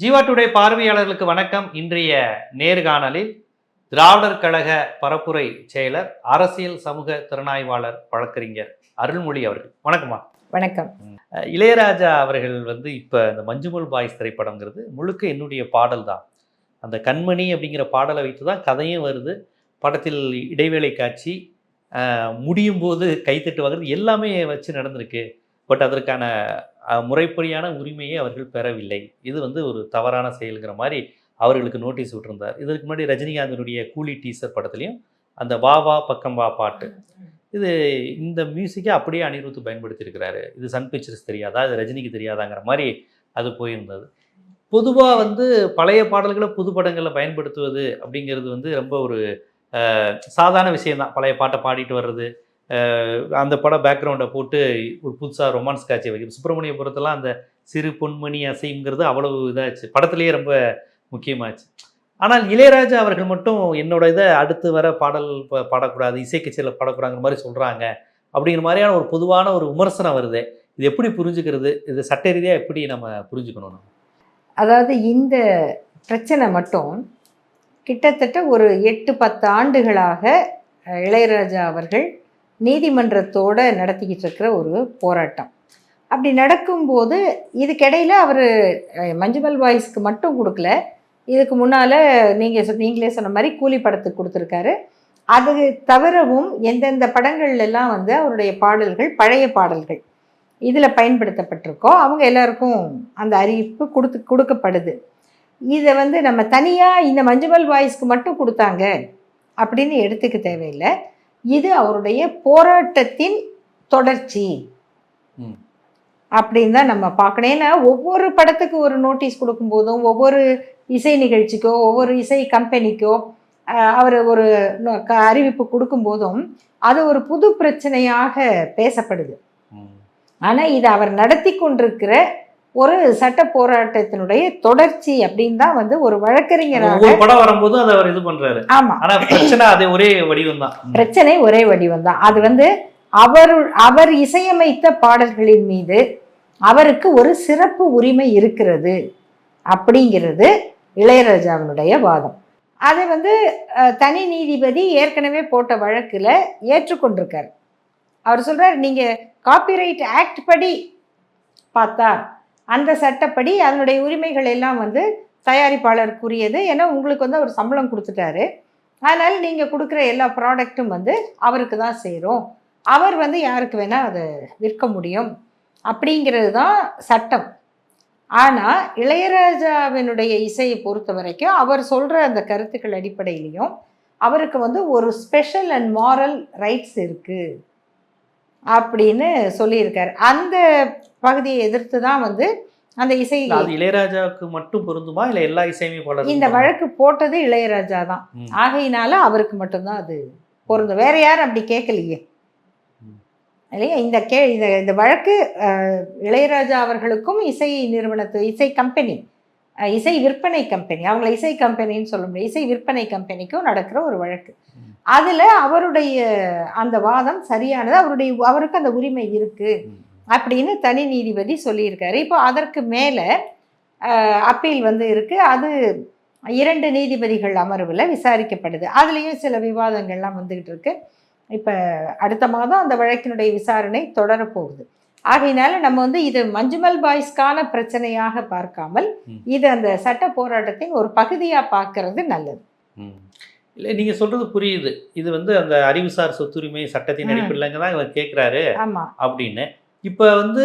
Jeeva today பார்வையாளர்களுக்கு வணக்கம். இன்றைய நேர்காணலில் திராவிடர் கழக பரப்புரை செயலர் அரசியல் சமூக திறனாய்வாளர் வழக்கறிஞர் அருள்மொழி அவர்கள். வணக்கம்மா. வணக்கம். இளையராஜா அவர்கள் வந்து இப்போ இந்த மஞ்சுமல் பாய்ஸ் திரைப்படங்கிறது முழுக்க என்னுடைய பாடல் தான். அந்த கண்மணி அப்படிங்கிற பாடலை வைத்து தான் கதையும் வருது. படத்தில் இடைவேளை காட்சி முடியும் போது கைத்தட்டு வாங்குறது எல்லாமே வச்சு நடந்திருக்கு. பட் அதற்கான முறைப்படியான உரிமையை அவர்கள் பெறவில்லை. இது வந்து ஒரு தவறான செயலுங்கிற மாதிரி அவர்களுக்கு நோட்டீஸ் விட்டிருந்தார். இதற்கு முன்னாடி ரஜினிகாந்தனுடைய கூலி டீசர் படத்துலையும் அந்த வா வா பக்கம் வா பாட்டு. இது இந்த மியூசிக்கை அப்படியே அனிருத் பயன்படுத்தியிருக்கிறாரு. இது சன் பிக்சர்ஸ் தெரியாதா? இது ரஜினிக்கு தெரியாதாங்கிற மாதிரி அது போயிருந்தது. பொதுவாக வந்து பழைய பாடல்களை புது படங்களில் பயன்படுத்துவது அப்படிங்கிறது வந்து ரொம்ப ஒரு சாதாரண விஷயம்தான். பழைய பாட்டை பாடிட்டு வர்றது அந்த படம் பேக்ரவுண்டை போட்டு ஒரு புதுசாக ரொமான்ஸ் காட்சியை வைக்கும். சுப்பிரமணியபுரத்தெல்லாம் அந்த சிறு பொன்மணி அசைங்கிறது அவ்வளவு இதாச்சு. படத்துலேயே ரொம்ப முக்கியமாச்சு. ஆனால் இளையராஜா அவர்கள் மட்டும் என்னோட இதை அடுத்து வர பாடல் பாடக்கூடாது இசை கச்சேரியில் பாடக்கூடாதுங்கிற மாதிரி சொல்கிறாங்க அப்படிங்கிற மாதிரியான ஒரு பொதுவான ஒரு விமர்சனம் வருது. இது எப்படி புரிஞ்சுக்கிறது? இது சட்ட ரீதியாக எப்படி நம்ம புரிஞ்சுக்கணும் அதாவது இந்த பிரச்சனை மட்டும் கிட்டத்தட்ட ஒரு எட்டு பத்து ஆண்டுகளாக இளையராஜா அவர்கள் நீதிமன்றத்தோடு நடத்திக்கிட்டு இருக்கிற ஒரு போராட்டம். அப்படி நடக்கும்போது இதுக்கிடையில் அவர் மஞ்சுமல் வாய்ஸ்க்கு மட்டும் கொடுக்கல. இதுக்கு முன்னால் நீங்கள் நீங்களே சொன்ன மாதிரி கூலி படத்துக்கு கொடுத்துருக்காரு. அது தவிரவும் எந்தெந்த படங்கள்லாம் வந்து அவருடைய பாடல்கள் பழைய பாடல்கள் இதில் பயன்படுத்தப்பட்டிருக்கோ அவங்க எல்லாருக்கும் அந்த அறிவிப்பு கொடுத்து கொடுக்கப்படுது. இதை வந்து நம்ம தனியாக இந்த மஞ்சுமல் வாய்ஸ்க்கு மட்டும் கொடுத்தாங்க அப்படின்னு எடுத்துக்க தேவையில்லை. இது அவருடைய போராட்டத்தின் தொடர்ச்சி. அப்படின்னு தான் நம்ம பார்க்கணும் ஏன்னா ஒவ்வொரு படத்துக்கு ஒரு நோட்டீஸ் கொடுக்கும்போதும் ஒவ்வொரு இசை நிகழ்ச்சிக்கோ ஒவ்வொரு இசை கம்பெனிக்கோ அவர் ஒரு அறிவிப்பு கொடுக்கும்போதும் அது ஒரு புது பிரச்சனையாக பேசப்படுது. ஆனால் இது அவர் நடத்தி கொண்டிருக்கிற ஒரு சட்ட போராட்டத்தினுடைய தொடர்ச்சி அப்படின்னு தான் வந்து ஒரு வழக்கறிஞராக ஒவ்வொரு படம் வரும்போது அதை அவர் இது பண்றாரு. ஆமா. ஆனா பிரச்சனை அதே ஒரே வடிவம் தான் பிரச்சனை ஒரே வடிவம் தான் அது வந்து அவர் அவர் இசையமைத்த பாடல்களின் மீது அவருக்கு ஒரு சிறப்பு உரிமை இருக்கிறது அப்படிங்கிறது இளையராஜாவினுடைய வாதம். அதை வந்து தனி நீதிபதி ஏற்கனவே போட்ட வழக்குல ஏற்றுக்கொண்டிருக்கார். அவர் சொல்றார் நீங்க காப்பிரைட் ஆக்ட் படி பார்த்தா அந்த சட்டப்படி அதனுடைய உரிமைகள் எல்லாம் வந்து தயாரிப்பாளருக்குரியது ஏன்னா உங்களுக்கு வந்து அவர் சம்பளம் கொடுத்துட்டாரு. அதனால் நீங்கள் கொடுக்குற எல்லா ப்ராடக்ட்டும் வந்து அவருக்கு தான் சேரும். அவர் வந்து யாருக்கு வேணால் அதை விற்க முடியும். அப்படிங்கிறது தான் சட்டம். ஆனால் இளையராஜாவினுடைய இசையை பொறுத்த வரைக்கும் அவர் சொல்கிற அந்த கருத்துக்கள் அடிப்படையிலையும் அவருக்கு வந்து ஒரு ஸ்பெஷல் அண்ட் மாரல் ரைட்ஸ் இருக்குது அப்படின்னு சொல்லியிருக்கார். அந்த பகுதியை எதிர்த்து தான் வந்து அந்த இசை அது இளையராஜாவுக்கு மட்டும் பொருந்துமா? இல்ல எல்லா இசையமைப்பாளருக்கும் இந்த வழக்கு போட்டது இளையராஜா தான். ஆகையினால அவருக்கு மட்டும்தான் அது பொருந்தும். வேற யாரும் அப்படி கேட்கலையே. இல்லையா? இந்த கே இந்த இந்த வழக்கு இளையராஜா அவர்களுக்கும் இசை நிறுவனத்து இசை கம்பெனி இசை விற்பனை கம்பெனி அவங்கள இசை கம்பெனின்னு சொல்ல முடியாது. இசை விற்பனை கம்பெனிக்கும் நடக்கிற ஒரு வழக்கு. அதுல அவருடைய அந்த வாதம் சரியானது. அவருடைய அவருக்கு அந்த உரிமை இருக்கு. ம். அப்படின்னு தனி நீதிபதி சொல்லியிருக்காரு. இப்போ அதற்கு மேலே அப்பீல் வந்து இருக்கு. அது இரண்டு நீதிபதிகள் அமர்வில் விசாரிக்கப்படுது. அதுலேயும் சில விவாதங்கள்லாம் வந்துகிட்டு இருக்கு. இப்போ அடுத்த மாதம் அந்த வழக்கினுடைய விசாரணை தொடரப்போகுது. ஆகையினால நம்ம வந்து இது மஞ்சுமல் பாய்ஸ்க்கான பிரச்சனையாக பார்க்காமல். இது அந்த சட்ட போராட்டத்தின் ஒரு பகுதியாக பார்க்கறது நல்லது. இல்ல நீங்க சொல்றது புரியுது. இது வந்து அந்த அறிவுசார் சொத்துரிமை சட்டத்தின். அடிப்படையிலங்க தான் இவர் கேட்கிறாரு ஆமாம் அப்படின்னு. இப்ப வந்து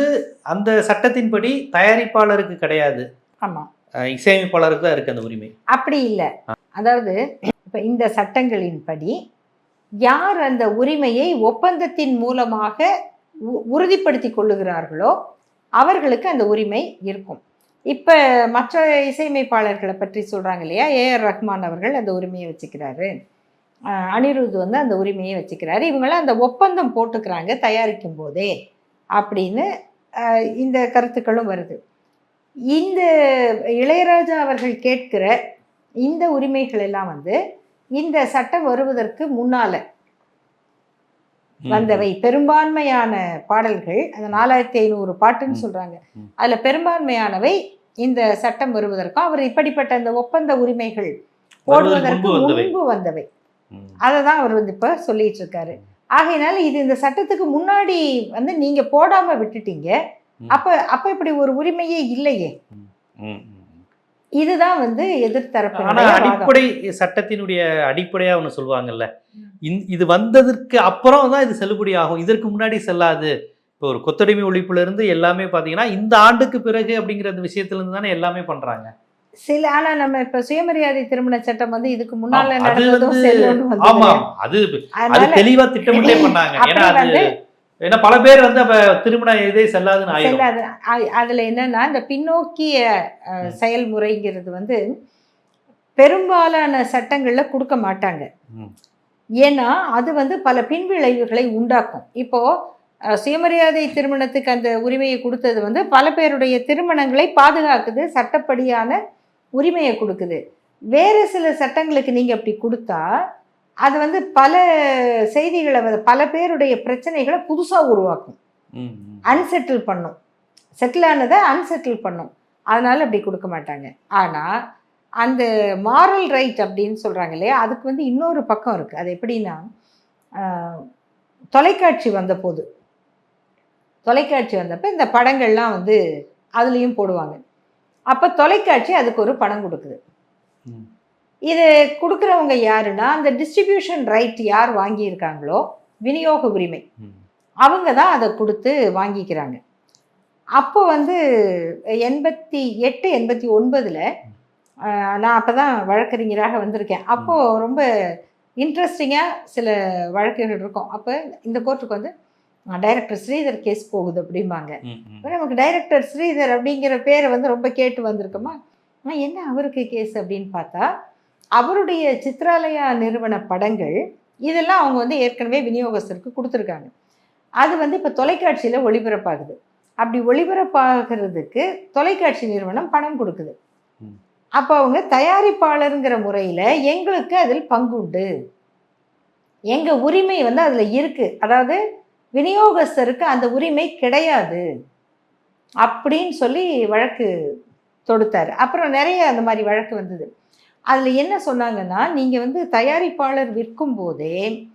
அந்த சட்டத்தின்படி தயாரிப்பாளருக்கு கிடையாது. ஆமாம் இசையமைப்பாளருக்கு தான் இருக்கு அந்த உரிமை. அப்படி இல்லை. அதாவது இப்போ இந்த சட்டங்களின்படி யார் அந்த உரிமையை ஒப்பந்தத்தின் மூலமாக உறுதிப்படுத்தி கொள்ளுகிறார்களோ அவர்களுக்கு அந்த உரிமை இருக்கும். இப்போ மற்ற இசையமைப்பாளர்களை பற்றி சொல்கிறாங்க இல்லையா? ஏஆர் ரஹ்மான் அவர்கள் அந்த உரிமையை வச்சுக்கிறாரு. அனிருத் வந்து அந்த உரிமையை வச்சுக்கிறாரு. இவங்களாம் அந்த ஒப்பந்தம் போட்டுக்கிறாங்க தயாரிக்கும் போதே. அப்படின்னு அஹ் இந்த கருத்துக்களும் வருது இந்த இளையராஜா அவர்கள் கேட்கிற இந்த உரிமைகள் எல்லாம் வந்து இந்த சட்டம் வருவதற்கு முன்னால. வந்தவை பெரும்பான்மையான பாடல்கள் அந்த நாலாயிரத்தி ஐநூறு பாட்டுன்னு. சொல்றாங்க. அதுல பெரும்பான்மையானவை இந்த சட்டம் வருவதற்கும் அவர் இப்படிப்பட்ட இந்த ஒப்பந்த உரிமைகள் போடுவதற்கு முன்பு வந்தவை. முன்பு வந்தவை ம். அதை தான் அவர் வந்து இப்போ சொல்லிட்டு இருக்காரு ஆகையினால இது இந்த சட்டத்துக்கு முன்னாடி வந்து நீங்க போடாம விட்டுட்டீங்க. அப்ப அப்ப இப்படி ஒரு உரிமையே இல்லையே. இதுதான் வந்து ஆனா எதிர்த்தரப்பினுடைய வாதம். அடிப்படை சட்டத்தினுடைய அடிப்படையா ஒண்ணு சொல்லுவாங்கல்ல. இது வந்ததற்கு அப்புறம் தான் இது செல்லுபடி ஆகும். இதற்கு முன்னாடி செல்லாது. இப்போ ஒரு கொத்தடிமை ஒழிப்புல இருந்து எல்லாமே பாத்தீங்கன்னா இந்த ஆண்டுக்கு பிறகு அப்படிங்கிற அந்த விஷயத்துல இருந்து தானே எல்லாமே பண்றாங்க. சில ஆனா நம்ம இப்ப சுயமரியாதை திருமண சட்டம் வந்து இதுக்கு முன்னால ஆமா, அது? அது தெளிவா திட்டமிட்டே பண்ணாங்க ஏன்னா அது ஏன்னா பல பேர் வந்து அப்ப திருமண இதே செல்லாதுன்னு செல்லாது அதுல என்னன்னா இந்த பின்னோக்கிய. செயல்முறைங்கிறது வந்து பெரும்பாலான சட்டங்கள்ல கொடுக்க மாட்டாங்க. ஏன்னா அது வந்து பல பின்விளைவுகளை உண்டாக்கும் இப்போ சுயமரியாதை திருமணத்துக்கு அந்த உரிமையை கொடுத்தது வந்து பல பேருடைய திருமணங்களை பாதுகாக்குது சட்டப்படியான உரிமையை கொடுக்குது. வேறு சில சட்டங்களுக்கு நீங்க அப்படி கொடுத்தா அது வந்து பல செய்திகளை வந்து பல பேருடைய பிரச்சனைகளை புதுசா உருவாக்கும். அன்செட்டில் பண்ணும். செட்டில் ஆனதை அன்செட்டில் பண்ணும். அதனால அப்படி கொடுக்க மாட்டாங்க. ஆனால் அந்த மாரல் ரைட் அப்படின்னு சொல்கிறாங்க இல்லையா அதுக்கு வந்து இன்னொரு பக்கம் இருக்குது அது எப்படின்னா தொலைக்காட்சி வந்தபோது. தொலைக்காட்சி வந்தப்போ இந்த படங்கள்லாம் வந்து அதுலேயும் போடுவாங்க. அப்போ தொலைக்காட்சி அதுக்கு ஒரு படம் கொடுக்குது. இது கொடுக்குறவங்க யாருன்னா அந்த டிஸ்ட்ரிபியூஷன் ரைட் யார் வாங்கியிருக்காங்களோ விநியோக உரிமை. அவங்க தான் அதை கொடுத்து வாங்கிக்கிறாங்க. அப்போ வந்து எண்பத்தி எட்டு எண்பத்தி ஒன்பதில் நான் அப்போ தான் வழக்கறிஞராக வந்திருக்கேன். அப்போது ரொம்ப இன்ட்ரெஸ்டிங்காக சில வழக்குகள் இருக்கும். அப்போ இந்த கோர்ட்டுக்கு வந்து டைரக்டர் ஸ்ரீதர் கேஸ் போகுது அப்படிம்பாங்க. நமக்கு டைரக்டர் ஸ்ரீதர் அப்படிங்கிற பேரை வந்து ரொம்ப கேட்டு வந்திருக்கோமா? ஆ, என்ன அவருக்கு கேஸ் அப்படின்னு பார்த்தா அவருடைய சித்ராலயா நிறுவன படங்கள் இதெல்லாம் அவங்க வந்து ஏற்கனவே விநியோகஸ்தருக்கு கொடுத்துருக்காங்க. அது வந்து இப்போ தொலைக்காட்சியில் ஒளிபரப்பாகுது. அப்படி ஒளிபரப்பாகிறதுக்கு தொலைக்காட்சி நிறுவனம் பணம் கொடுக்குது. அப்போ அவங்க தயாரிப்பாளருங்கிற முறையில் எங்களுக்கு அதில் பங்குண்டு. எங்கள் உரிமை வந்து அதில் இருக்குது அதாவது விநியோகஸ்தருக்கு அந்த உரிமை கிடையாது அப்படின்னு சொல்லி வழக்கு தொடுத்தார். அப்புறம் நிறைய அந்த மாதிரி வழக்கு வந்தது. அதில் என்ன சொன்னாங்கன்னா நீங்கள் வந்து தயாரிப்பாளர் விற்கும் போதே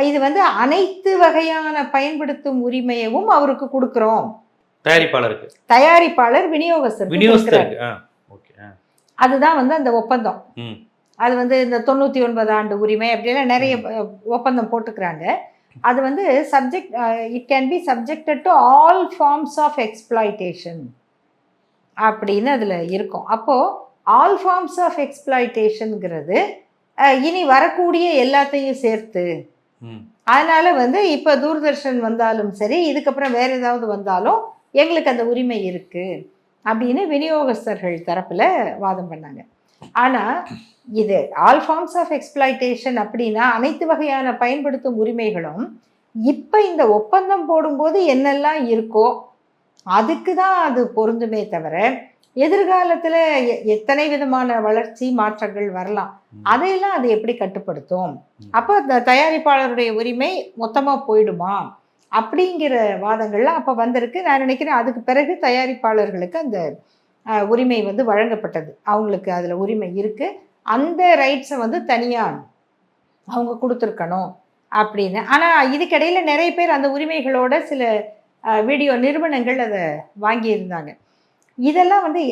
இது வந்து அனைத்து வகையான பயன்படுத்தும் உரிமையவும் அவருக்கு கொடுக்குறோம். தயாரிப்பாளருக்கு. தயாரிப்பாளர் ஓகே ஆ. அதுதான் வந்து அந்த ஒப்பந்தம். அது வந்து இந்த தொண்ணூற்றி ஒன்பது ஆண்டு உரிமை அப்படிலாம் நிறைய ஒப்பந்தம் போட்டுக்கிறாங்க. அது வந்து subject it can be subjected to all forms of exploitation அப்படின்னு அதில் இருக்கும். அப்போது ஆல் ஃபார்ம்ஸ் ஆஃப் எக்ஸ்பிளாய்டேஷனுங்கிறது இனி வரக்கூடிய எல்லாத்தையும் சேர்த்து அதனால வந்து இப்போ தூர்தர்ஷன் வந்தாலும் சரி இதுக்கப்புறம் வேற ஏதாவது வந்தாலும் எங்களுக்கு அந்த உரிமை இருக்கு அப்படின்னு விநியோகஸ்தர்கள் தரப்புல வாதம் பண்ணாங்க. ஆனா இது ஆல் ஃபார்ம்ஸ் ஆஃப் எக்ஸ்பிளாய்டேஷன் அப்படின்னா அனைத்து வகையான பயன்படுத்தும் உரிமைகளும் இப்போ இந்த ஒப்பந்தம் போடும்போது என்னெல்லாம் இருக்கோ அதுக்கு தான் அது பொருந்துமே தவிர எதிர்காலத்தில் எத்தனை விதமான வளர்ச்சி மாற்றங்கள் வரலாம். அதையெல்லாம் அது எப்படி கட்டுப்படுத்தும். அப்போ இந்த தயாரிப்பாளருடைய உரிமை மொத்தமாக போயிடுமா? அப்படிங்கிற வாதங்கள்லாம் அப்போ வந்திருக்கு. நான் நினைக்கிறேன் அதுக்கு பிறகு தயாரிப்பாளர்களுக்கு அந்த உரிமை வந்து வழங்கப்பட்டது. அவங்களுக்கு அதில் உரிமை இருக்குது அந்த ரைட்ஸை வந்து தனியாக அவங்க கொடுத்துருக்கணும் அப்படின்னு. ஆனால் இதுக்கிடையில் நிறைய பேர் அந்த உரிமைகளோட சில வீடியோ நிறுவனங்கள் அதை வாங்கியிருந்தாங்க. இதெல்லாம் வந்து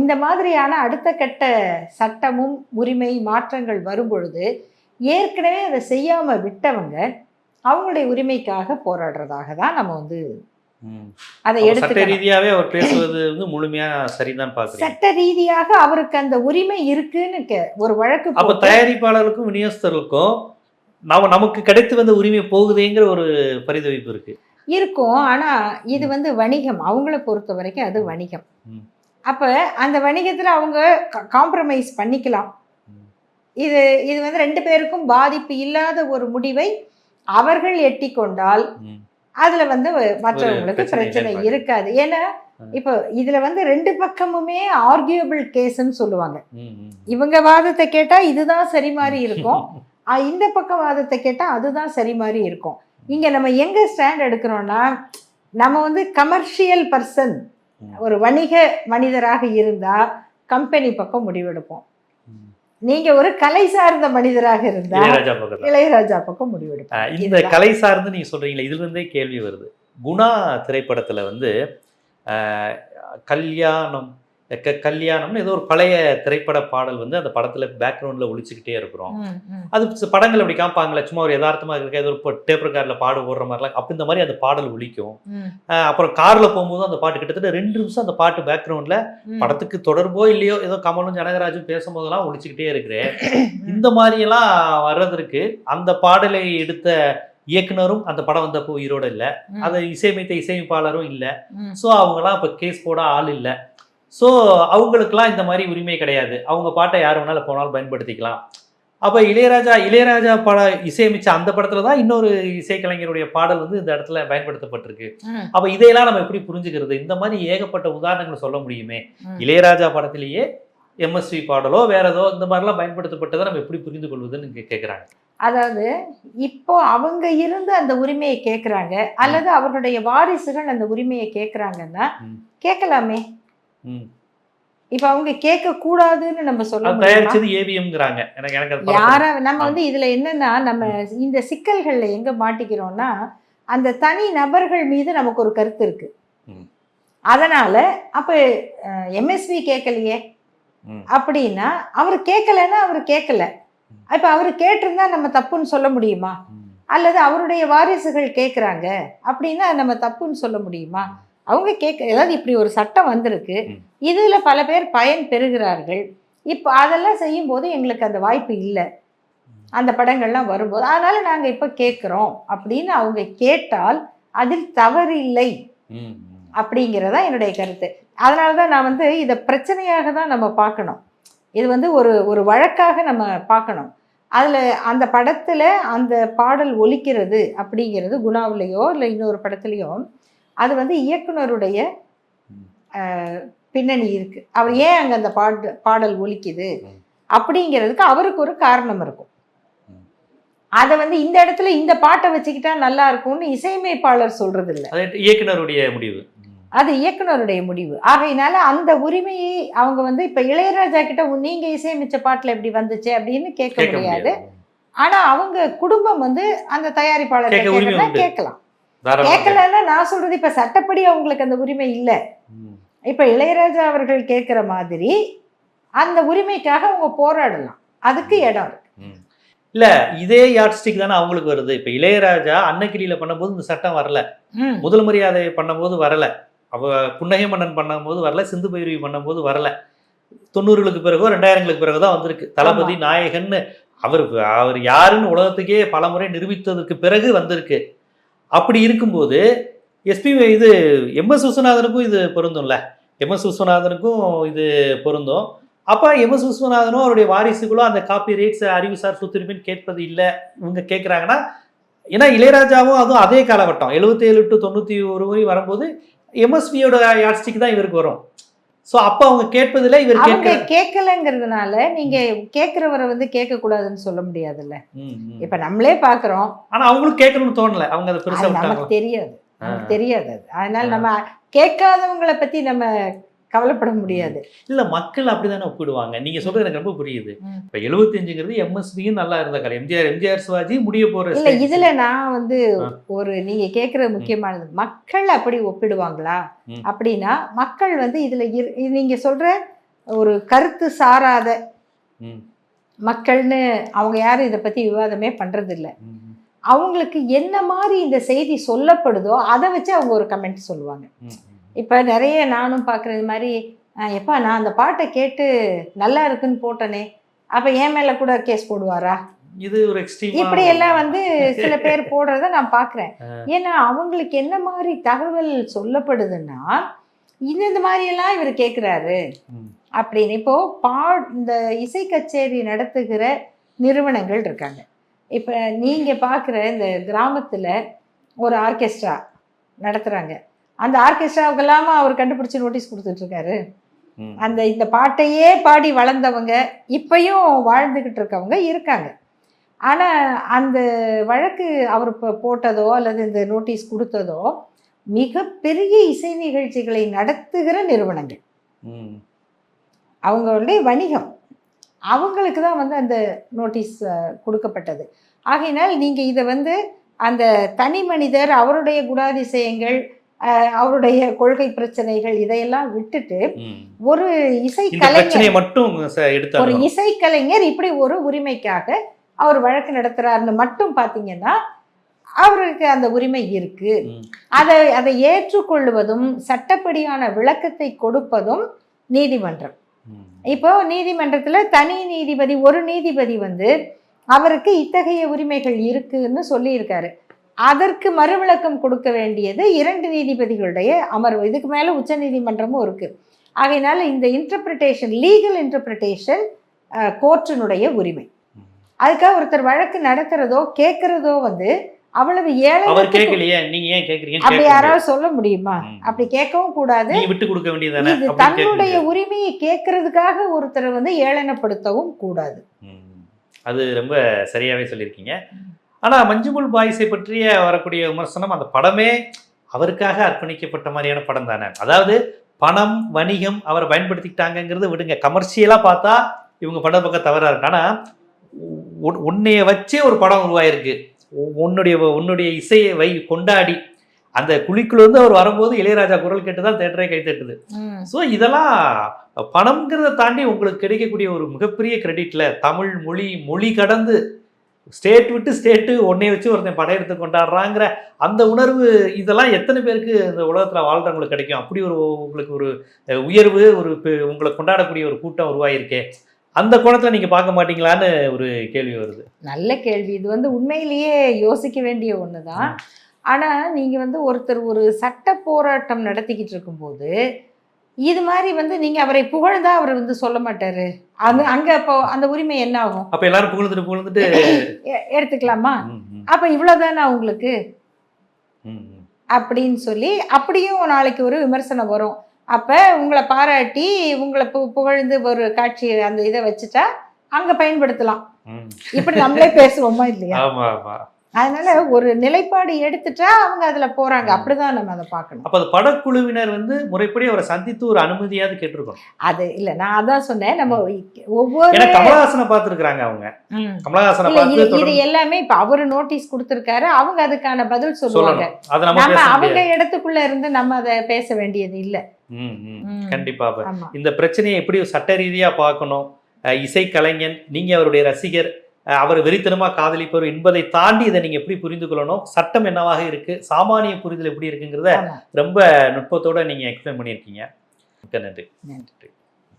இந்த மாதிரியான அடுத்த கட்ட சட்டமும் உரிமை மாற்றங்கள் வரும்பொழுது ஏற்கனவே அதை செய்யாமல் விட்டவங்க அவங்களுடைய உரிமைக்காக போராடுறதாக தான் நம்ம வந்து அதை எடுத்துக்கணும். ரீதியாவே அவர் பேசுவது வந்து முழுமையா சரிதான் பாக்குறீங்க? சட்ட ரீதியாக அவருக்கு அந்த உரிமை இருக்குன்னு ஒரு வழக்கு அப்ப தயாரிப்பாளருக்கும் விநியோகஸ்தருக்கும் நாம நமக்கு கிடைத்து வந்த உரிமை போகுதேங்கிற ஒரு பரிதவிப்பு இருக்கு. இருக்கும். ஆனா இது வந்து வணிகம். அவங்கள பொறுத்த வரைக்கும் அது வணிகம். அப்ப அந்த வணிகத்துல அவங்க காம்ப்ரமைஸ் பண்ணிக்கலாம். இது இது வந்து ரெண்டு பேருக்கும் பாதிப்பு இல்லாத ஒரு முடிவை அவர்கள் எட்டி கொண்டால். அதுல வந்து மற்றவங்களுக்கு பிரச்சனை இருக்காது ஏன்னா. இப்போ இதுல வந்து ரெண்டு பக்கமுமே ஆர்கியூபிள் கேஸ்ன்னு சொல்லுவாங்க. இவங்க வாதத்தை கேட்டா இதுதான் சரி மாதிரி இருக்கும் இந்த பக்கம் வாதத்தை கேட்டா அதுதான் சரி மாதிரி இருக்கும் இங்க நம்ம எங்க ஸ்டாண்ட் எடுக்கிறோம்னா நம்ம வந்து கமர்ஷியல் பர்சன். ஒரு வணிக மனிதராக இருந்தா கம்பெனி பக்கம் முடிவெடுப்போம். நீங்க ஒரு கலை சார்ந்த மனிதராக இருந்தா இளையராஜா பக்கத்துல இளையராஜா பக்கம் முடிவெடுப்போம். ஆஹ் இந்த. கலை சார்ந்து நீங்க சொல்றீங்களே இதுல இருந்தே கேள்வி வருது. குணா திரைப்படத்துல வந்து கல்யாணம் க- கல்யாணம்னு ஏதோ ஒரு பழைய திரைப்பட பாடல் வந்து அந்த படத்துல பேக்ரவுண்ட்ல ஒழிச்சுக்கிட்டே இருக்கிறோம். அது படங்கள் அப்படி காமிப்பாங்களே சும்மா ஒரு யதார்த்தமா இருக்க ஏதோ ஒரு டேப்பர் கார்ல பாடு ஓடுற மாதிரிலாம் அப்படி இந்த மாதிரி அந்த பாடல் ஒழிக்கும் அப்புறம் கார்ல போகும்போது அந்த பாட்டு கிட்டத்தட்ட ரெண்டு நிமிஷம் அந்த பாட்டு பேக்ரவுண்ட்ல. படத்துக்கு தொடர்போ இல்லையோ ஏதோ கமலும் ஜனகராஜும் பேசும்போதெல்லாம் ஒழிச்சுக்கிட்டே இருக்கிறேன் இந்த மாதிரியெல்லாம் வர்றதற்கு அந்த பாடலை எடுத்த இயக்குனரும் அந்த படம் வந்தப்போ உயிரோட இல்ல. அதை இசையமைத்த இசையமைப்பாளரும் இல்ல. ஸோ அவங்கலாம் இப்போ கேஸ் போட ஆள் இல்லை ஸோ அவங்களுக்குலாம் இந்த மாதிரி உரிமை கிடையாது. அவங்க பாட்டை யார் வேணாலும் போனாலும் பயன்படுத்திக்கலாம். அப்போ இளையராஜா இளையராஜா பட இசையமைச்ச அந்த படத்துல தான் இன்னொரு இசைக்கலைஞருடைய பாடல் வந்து இந்த இடத்துல பயன்படுத்தப்பட்டிருக்கு. அப்போ இதையெல்லாம் நம்ம எப்படி புரிஞ்சுக்கிறது? இந்த மாதிரி ஏகப்பட்ட உதாரணங்கள் சொல்ல முடியுமே. இளையராஜா படத்திலேயே எம்எஸ்வி பாடலோ வேற ஏதோ இந்த மாதிரிலாம் பயன்படுத்தப்பட்டதை நம்ம எப்படி புரிந்து கொள்வதுன்னு கே- கேக்குறாங்க. அதாவது இப்போ அவங்க இருந்து அந்த உரிமையை கேட்குறாங்க அல்லது அவர்களுடைய வாரிசுகள் அந்த உரிமையை கேட்குறாங்கன்னா. கேட்கலாமே. இப்போ அவங்க கேட்க கூடாதுன்னு நம்ம சொல்ல தயாரிச்சது ஏவிஎம்ங்கிறாங்க எனக்கு எனக்கு யாரா நம்ம வந்து இதுல என்னன்னா நம்ம இந்த சிக்கல்கள்ல எங்க மாட்டிக்கிறோம்னா அந்த தனி நபர்கள் மீது நமக்கு ஒரு கருத்து இருக்கு. அதனால அப்ப எம்எஸ்வி கேட்கலையே. அப்படின்னா அவர் கேட்கலன்னா அவர் கேட்கல. இப்ப அவர் கேட்டிருந்தா நம்ம தப்புன்னு சொல்ல முடியுமா. அல்லது அவருடைய வாரிசுகள் கேட்குறாங்க அப்படின்னா நம்ம தப்புன்னு சொல்ல முடியுமா? அவங்க கேட்க ஏதாவது இப்படி ஒரு சட்டம் வந்திருக்கு. இதுல பல பேர் பயன் பெறுகிறார்கள். இப்போ அதெல்லாம் செய்யும்போது எங்களுக்கு அந்த வாய்ப்பு இல்லை. அந்த படங்கள்லாம் வரும்போது அதனால நாங்க இப்ப கேட்குறோம் அப்படின்னு அவங்க கேட்டால் அதில் தவறு இல்லை. அப்படிங்கிறதா என்னுடைய கருத்து. அதனால தான் நான் வந்து இதை பிரச்சனையாக தான் நம்ம பார்க்கணும். இது வந்து ஒரு ஒரு வழக்காக நம்ம பார்க்கணும். அதில் அந்த படத்தில் அந்த பாடல் ஒலிக்கிறது அப்படிங்கிறது குணாவிலையோ இல்லை இன்னொரு படத்துலையோ அது வந்து இயக்குனருடைய பின்னணி இருக்கு. அவர் ஏன் அங்கே அந்த பாடு பாடல் ஒலிக்குது. அப்படிங்கிறதுக்கு அவருக்கு ஒரு காரணம் இருக்கும். அதை வந்து இந்த இடத்துல இந்த பாட்டை வச்சுக்கிட்டா நல்லா இருக்கும்னு இசையமைப்பாளர் சொல்றது இல்ல இயக்குனருடைய முடிவு. அது இயக்குனருடைய முடிவு. ஆகையினால அந்த உரிமையை அவங்க வந்து இப்ப இளையராஜா கிட்ட நீங்க இசையமைச்ச பாட்டுல எப்படி வந்துச்சு அப்படின்னு கேட்க முடியாது. ஆனா அவங்க குடும்பம் வந்து அந்த தயாரிப்பாளர். கேட்கலாம். கேட்கலன்னா நான் சொல்றது இப்ப சட்டப்படி அவங்களுக்கு அந்த உரிமை இல்ல. இப்ப இளையராஜா அவர்கள் கேட்கிற மாதிரி அந்த உரிமைக்காக அவங்க போராடலாம். அதுக்கு இடம் இருக்கு. இல்ல இதே யாட்ஸ்டிக் தானே அவங்களுக்கு வருது. இப்ப இளையராஜா அன்னக்கிளியில பண்ணும்போது இந்த சட்டம் வரல. முதல் மரியாதை பண்ணும்போது வரல. அவ புன்னகை மன்னன் பண்ணும்போது வரல. சிந்து பைரவி பண்ணும்போது வரல. தொண்ணூறுகளுக்கு பிறகோ ரெண்டாயிரங்களுக்கு பிறகு தான் வந்திருக்கு. தளபதி நாயகன்னு அவர் அவர் யாருன்னு உலகத்துக்கே பலமுறை நிரூபித்ததுக்கு பிறகு வந்திருக்கு. அப்படி இருக்கும்போது எஸ்பி இது எம்எஸ் விஸ்வநாதனுக்கும் இது பொருந்தும்ல. எம்எஸ் விஸ்வநாதனுக்கும் இது பொருந்தும். அப்போ எம்எஸ் விஸ்வநாதனும் அவருடைய வாரிசுகளும் அந்த காப்பி ரைட்ஸ் அறிவுசார் சொத்துரிமைன்னு கேட்பது இல்லை. இவங்க கேட்குறாங்கன்னா ஏன்னா இளையராஜாவும் அதுவும் அதே காலகட்டம். 77 டு தொண்ணூற்றி ஒரு வரை வரும்போது எம்எஸ்பியோட யாட்ஸ்டிக் தான் இவருக்கு வரும். ஸோ அப்போ அவங்க கேட்பதில் இவர் அவங்க கேட்க கேட்கலங்கிறதுனால நீங்க கேட்கிறவரை வந்து கேட்க கூடாதுன்னு சொல்ல முடியாதுல்ல. இப்ப நம்மளே பாக்குறோம் ஆனா அவங்களுக்கு கேட்கணும்னு தோணல. அவங்க அதை பெருசா அது விட்டாங்க நமக்கு தெரியாது. நமக்கு. தெரியாது அது. அதனால. நம்ம கேட்காதவங்கள பத்தி நம்ம கவலைப்பட முடியாது. இல்ல மக்கள் அப்படிதானே ஒப்பிடுவாங்க. நீங்க சொல்றது எனக்கு ரொம்ப புரியுது. இப்ப எழுபத்தஞ்சுங்கிறது எம்எஸ்வியும் நல்லா இருந்த காலம். எம்ஜிஆர் எம்ஜிஆர் சிவாஜி முடிய போற இல்ல. இதுல நான் வந்து. ஒரு நீங்க கேக்குறது முக்கியமானது மக்கள் அப்படி ஒப்பிடுவாங்களா. அப்படின்னா மக்கள் வந்து இதுல நீங்க சொல்ற ஒரு கருத்து சாராத மக்கள்னு அவங்க யாரும் இதை பத்தி விவாதமே பண்றது இல்ல அவங்களுக்கு என்ன மாதிரி இந்த செய்தி சொல்லப்படுதோ அதை வச்சு அவங்க ஒரு கமெண்ட் சொல்லுவாங்க. இப்போ நிறைய நானும் பார்க்குறது மாதிரி "அஹ், எப்பா நான் அந்த பாட்டை கேட்டு நல்லா இருக்குன்னு போட்டனே அப்போ என் மேலே கூட கேஸ் போடுவாரா? இது ஒரு எக்ஸ்ட்ரீம் இப்படி எல்லாம் வந்து சில பேர் போடுறத நான் பார்க்குறேன் ஏன்னா அவங்களுக்கு என்ன மாதிரி தகவல் சொல்லப்படுதுன்னா இந்த இந்த மாதிரியெல்லாம் இவர் கேட்குறாரு அப்படின்னு இப்போ பா இந்த இசை கச்சேரி நடத்துகிற நிறுவனங்கள் இருக்காங்க. இப்போ நீங்கள் பார்க்குற இந்த கிராமத்தில் ஒரு ஆர்கெஸ்ட்ரா நடத்துகிறாங்க அந்த ஆர்கெஸ்ட்ராவுக்கெல்லாம அவர் கண்டுபிடிச்சி நோட்டீஸ் கொடுத்துட்ருக்காரு. அந்த இந்த பாட்டையே பாடி வளர்ந்தவங்க இப்பயும் வாழ்ந்துக்கிட்டு இருக்கவங்க இருக்காங்க. ஆனால் அந்த வழக்கு அவர் இப்போ போட்டதோ அல்லது இந்த நோட்டீஸ் கொடுத்ததோ மிகப்பெரிய இசை நிகழ்ச்சிகளை நடத்துகிற நிறுவனங்கள். அவங்களுடைய வணிகம் அவங்களுக்கு தான் வந்து அந்த நோட்டீஸ் கொடுக்கப்பட்டது. ஆகையினால் நீங்கள் இதை வந்து அந்த தனி மனிதர் அவருடைய குணாதிசயங்கள் அவருடைய கொள்கை பிரச்சனைகள் இதையெல்லாம் விட்டுட்டு. ஒரு இசை கலைஞர் மட்டும் ஒரு இசை கலைஞர் இப்படி ஒரு உரிமைக்காக அவர் வழக்கு நடத்துறாருன்னு மட்டும் பார்த்தீங்கன்னா அவருக்கு அந்த உரிமை இருக்கு. அதை அதை ஏற்றுக்கொள்வதும் சட்டப்படியான விளக்கத்தை கொடுப்பதும் நீதிமன்றம். இப்போ நீதிமன்றத்துல தனி நீதிபதி ஒரு நீதிபதி வந்து அவருக்கு இத்தகைய உரிமைகள் இருக்குன்னு சொல்லியிருக்காரு அதற்கு மறுவிளக்கம் கொடுக்க வேண்டியது இரண்டு நீதிபதிகளுடைய அமர்வு. இதுக்கு மேல உச்ச நீதிமன்றமும் இருக்கு. ஆகையினால இந்த இன்டர்பிரிட்டேஷன் லீகல் இன்டர்பிரிட்டேஷன் கோர்ட்டினுடைய உரிமை. அதுக்காக ஒருத்தர் வழக்கு நடத்துறதோ கேட்கறதோ வந்து அவ்வளவு ஏழை அவர் கேட்கலையே நீங்க ஏன் கேக்குறீங்க அப்படி யாராவது சொல்ல முடியுமா. அப்படி கேட்கவும் கூடாது. நீ விட்டு கொடுக்க வேண்டியதானே இது தன்னுடைய உரிமையை கேட்கறதுக்காக ஒருத்தரை வந்து ஏளனப்படுத்தவும் கூடாது. அது ரொம்ப சரியாவே சொல்லியிருக்கீங்க. ஆனா மஞ்சுமல் பாய்ஸை பற்றிய வரக்கூடிய விமர்சனம் அந்த படமே அவருக்காக அர்ப்பணிக்கப்பட்ட மாதிரியான படம் தானே. அதாவது பணம் வணிகம் அவரை பயன்படுத்திக்கிட்டாங்கங்கிறத விடுங்க. கமர்ஷியலா பார்த்தா இவங்க படம் பக்கம் தவறா இருக்கு. ஆனா உன்- உன்னைய வச்சே ஒரு படம் உருவாயிருக்கு. உன்னுடைய உன்னுடைய இசையை வை கொண்டாடி. அந்த குழிக்குள்ள இருந்து அவர் வரும்போது இளையராஜா குரல் கேட்டு தான் தேட்டரே கை தட்டுது. ஸோ இதெல்லாம் பணம்ங்கிறத தாண்டி உங்களுக்கு கிடைக்கக்கூடிய ஒரு மிகப்பெரிய கிரெடிட்ல தமிழ் மொழி மொழி கடந்து ஸ்டேட் விட்டு ஸ்டேட்டு ஒன்னே வச்சு ஒருத்தன் படையெடுத்து கொண்டாடுறாங்கிற அந்த உணர்வு இதெல்லாம் எத்தனை பேருக்கு இந்த உலகத்தில் வாழ்றவங்களுக்கு கிடைக்கும்? அப்படி ஒரு உங்களுக்கு ஒரு உயர்வு ஒரு உங்களை கொண்டாடக்கூடிய ஒரு கூட்டம் உருவாயிருக்கே. அந்த கோணத்தில் நீங்கள் பார்க்க மாட்டீங்களான்னு ஒரு கேள்வி வருது. நல்ல கேள்வி. இது வந்து உண்மையிலேயே யோசிக்க வேண்டிய ஒன்று தான் ஆனால் நீங்கள் வந்து ஒருத்தர் ஒரு சட்ட போராட்டம் நடத்திக்கிட்டு இருக்கும்போது இது மாதிரி வந்து நீங்கள் அவரை புகழ்ந்தா அவர் வந்து சொல்ல மாட்டாரு. அது அங்கே அப்போ அந்த உரிமை என்ன ஆகும்? அப்போ எல்லாரும் புகழ்ந்துட்டு புகழ்ந்துட்டு. எடுத்துக்கலாமா? அப்போ இவ்வளோதானா உங்களுக்கு. அப்படின்னு சொல்லி அப்படியும் நாளைக்கு ஒரு விமர்சனம் வரும். அப்போ உங்களை பாராட்டி உங்களை பு புகழ்ந்து ஒரு காட்சி அந்த இதை வச்சுட்டா அங்கே பயன்படுத்தலாம். இப்படி நம்மளே பேசுவோமா இல்லையா? ஆமா ஆமா. அதனால ஒரு நிலைப்பாடு எடுத்துட்டா அவங்க அதுல போறாங்க. அப்படிதான் நம்ம அதை பார்க்கணும். அப்போ அது படக்குழுவினர் வந்து முறைப்படி அவரை சந்தித்து ஒரு அனுமதியாவது கேட்டிருக்கணும். அது இல்ல நான் அதான் சொன்னேன். நம்ம ஒவ்வொரு கமலஹாசனை பார்த்துருக்குறாங்க அவங்க. கமலஹாசனை இது எல்லாமே இப்ப அவரு நோட்டீஸ் கொடுத்திருக்காரு. அவங்க அதுக்கான பதில் சொல்லுவாங்க. நம்ம அவங்க இடத்துக்குள்ள இருந்து நம்ம அதை பேச வேண்டியது இல்ல. கண்டிப்பா இந்த பிரச்சனையை எப்படி சட்ட ரீதியா பார்க்கணும்? இசை கலைஞன் நீங்க அவருடைய ரசிகர் அவர் வெறித்தனமா காதலிப்பவர் என்பதை தாண்டி இதை நீங்க எப்படி புரிந்து கொள்ளணும்? சட்டம் என்னவாக இருக்கு? சாமானிய புரிதல் எப்படி இருக்குங்கிறத ரொம்ப நுட்பத்தோட நீங்க எக்ஸ்பிளைன் பண்ணியிருக்கீங்க. மிக்க நன்றி. நன்றி.